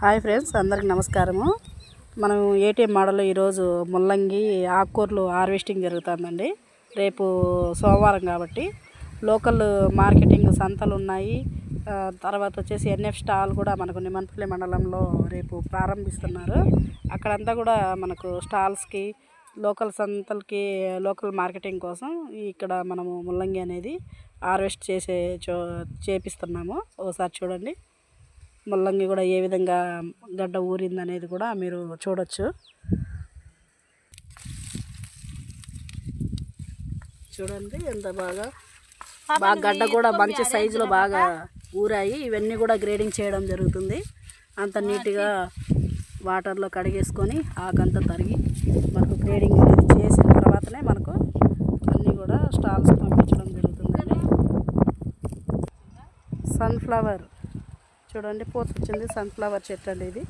Hi friends అందరికి నమస్కారము. మనం ఏటీఎం మోడల్లో ఈరోజు ముల్లంగి ఆకుకూరలు హార్వెస్టింగ్ జరుగుతుందండి. రేపు సోమవారం కాబట్టి లోకల్ మార్కెటింగ్ సంతలు ఉన్నాయి. తర్వాత వచ్చేసి ఎన్ఎఫ్ స్టాల్ కూడా మనకు నిమ్మపల్లి మండలంలో రేపు ప్రారంభిస్తున్నారు. అక్కడంతా కూడా మనకు స్టాల్స్కి లోకల్ సంతలకి లోకల్ మార్కెటింగ్ కోసం ఇక్కడ మనము ముల్లంగి అనేది హార్వెస్ట్ చేసే చో చేపిస్తున్నాము. ఒకసారి చూడండి. ముల్లంగి కూడా ఏ విధంగా గడ్డ ఊరింది అనేది కూడా మీరు చూడొచ్చు. చూడండి ఎంత బాగా బాగా గడ్డ కూడా మంచి సైజులో బాగా ఊరాయి. ఇవన్నీ కూడా గ్రేడింగ్ చేయడం జరుగుతుంది. అంత నీట్గా వాటర్లో కడిగేసుకొని ఆకంతా తరిగి మనకు గ్రేడింగ్ అనేది చేసిన తర్వాతనే మనకు అన్నీ కూడా స్టాల్స్ పంపించడం జరుగుతుందండి. సన్ఫ్లవర్. చూడండి పూత వచ్చింది సన్ఫ్లవర్ చెట్టు అండి ఇది